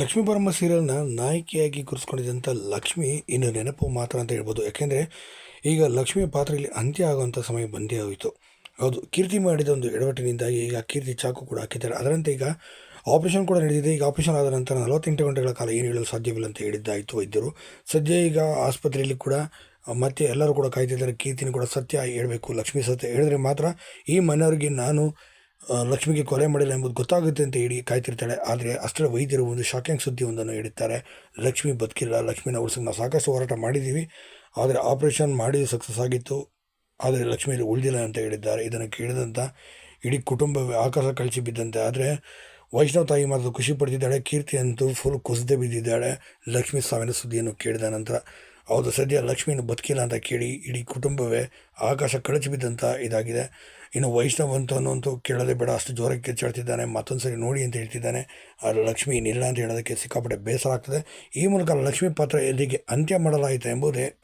ಲಕ್ಷ್ಮೀ ಬರಮ್ಮ ಸೀರಿಯಲ್ನ ನಾಯಕಿಯಾಗಿ ಗುರುಸ್ಕೊಂಡಿದ್ದಂಥ ಲಕ್ಷ್ಮಿ ಇನ್ನು ನೆನಪು ಮಾತ್ರ ಅಂತ ಹೇಳ್ಬೋದು. ಯಾಕೆಂದರೆ ಈಗ ಲಕ್ಷ್ಮಿ ಪಾತ್ರೆಯಲ್ಲಿ ಅಂತ್ಯ ಆಗುವಂಥ ಸಮಯ ಬಂದೇ ಹೋಯಿತು. ಹೌದು, ಕೀರ್ತಿ ಮಾಡಿದ ಒಂದು ಎಡವಟ್ಟಿನಿಂದಾಗಿ ಈಗ ಕೀರ್ತಿ ಚಾಕು ಕೂಡ ಹಾಕಿದ್ದಾರೆ. ಅದರಂತೆ ಈಗ ಆಪರೇಷನ್ ಕೂಡ ನಡೆದಿದೆ. ಈಗ ಆಪರೇಷನ್ ಆದ ನಂತರ ನಲವತ್ತೆಂಟು ಗಂಟೆಗಳ ಕಾಲ ಏನು ಹೇಳಲು ಸಾಧ್ಯವಿಲ್ಲ ಅಂತ ಹೇಳಿದ್ದಾಯಿತು ವೈದ್ಯರು. ಸದ್ಯ ಈಗ ಆಸ್ಪತ್ರೆಯಲ್ಲಿ ಕೂಡ ಮತ್ತೆ ಎಲ್ಲರೂ ಕೂಡ ಕಾಯ್ತಿದ್ದಾರೆ. ಕೀರ್ತಿನ ಕೂಡ ಸತ್ಯ ಹೇಳಬೇಕು, ಲಕ್ಷ್ಮಿ ಸತ್ಯ ಹೇಳಿದ್ರೆ ಮಾತ್ರ ಈ ಮನೆಯವರಿಗೆ ನಾನು ಲಕ್ಷ್ಮಿಗೆ ಕೊಲೆ ಮಾಡಿಲ್ಲ ಎಂಬುದು ಗೊತ್ತಾಗುತ್ತೆ ಅಂತ ಹೇಳಿ ಕಾಯ್ತಿರ್ತಾಳೆ. ಆದರೆ ಅಷ್ಟರ ವೈದ್ಯರು ಒಂದು ಶಾಕಿಂಗ್ ಸುದ್ದಿ ಒಂದನ್ನು ಹೇಳುತ್ತಾರೆ ಲಕ್ಷ್ಮಿ ಬದುಕಿಲ್ಲ. ಲಕ್ಷ್ಮಿನ ಉಳಿಸೋಕೆ ನಾವು ಸಾಕಷ್ಟು ಹೋರಾಟ ಮಾಡಿದ್ದೀವಿ ಆದರೆ ಆಪರೇಷನ್ ಮಾಡಿ ಸಕ್ಸಸ್ ಆಗಿತ್ತು. ಆದರೆ ಲಕ್ಷ್ಮಿಯಲ್ಲಿ ಉಳಿದಿಲ್ಲ ಅಂತ ಹೇಳಿದ್ದಾರೆ. ಇದನ್ನು ಕೇಳಿದಂಥ ಇಡೀ ಕುಟುಂಬವೇ ಆಕಾಶ ಕಳಿಸಿ ಬಿದ್ದಂತೆ. ಆದರೆ ವೈಷ್ಣವ ತಾಯಿ ಮಾತ್ರ ಖುಷಿ ಪಡ್ತಿದ್ದಾಳೆ. ಕೀರ್ತಿ ಅಂತೂ ಫುಲ್ ಕುಸಿದೇ ಬಿದ್ದಿದ್ದಾಳೆ. ಲಕ್ಷ್ಮಿ ಸಾವಿನ ಸುದ್ದಿಯನ್ನು ಕೇಳಿದ ನಂತರ ಹೌದು, ಸದ್ಯ ಲಕ್ಷ್ಮೀನು ಬದುಕಿಲ್ಲ ಅಂತ ಕೇಳಿ ಇಡೀ ಕುಟುಂಬವೇ ಆಕಾಶ ಕಳಚಿ ಬಿದ್ದಂಥ ಇದಾಗಿದೆ. ಇನ್ನು ವೈಷ್ಣವ್ ಅಂತ ಅನ್ನೋಂತೂ ಕೇಳೋದೇ ಬೇಡ, ಅಷ್ಟು ಜೋರಕ್ಕೆ ಕಿಚ್ಚಾಡ್ತಿದ್ದಾನೆ ಮತ್ತೊಂದು ಸರಿ ನೋಡಿ ಅಂತ ಹೇಳ್ತಿದ್ದಾನೆ. ಆದರೆ ಲಕ್ಷ್ಮಿ ಇಲ್ಲ ಅಂತ ಹೇಳೋದಕ್ಕೆ ಸಿಕ್ಕಾಪಟ್ಟೆ ಬೇಸರ ಆಗ್ತದೆ. ಈ ಮೂಲಕ ಲಕ್ಷ್ಮೀ ಪಾತ್ರ ಎಲ್ಲಿಗೆ ಅಂತ್ಯ ಮಾಡಲಾಯಿತು ಎಂಬುದೇ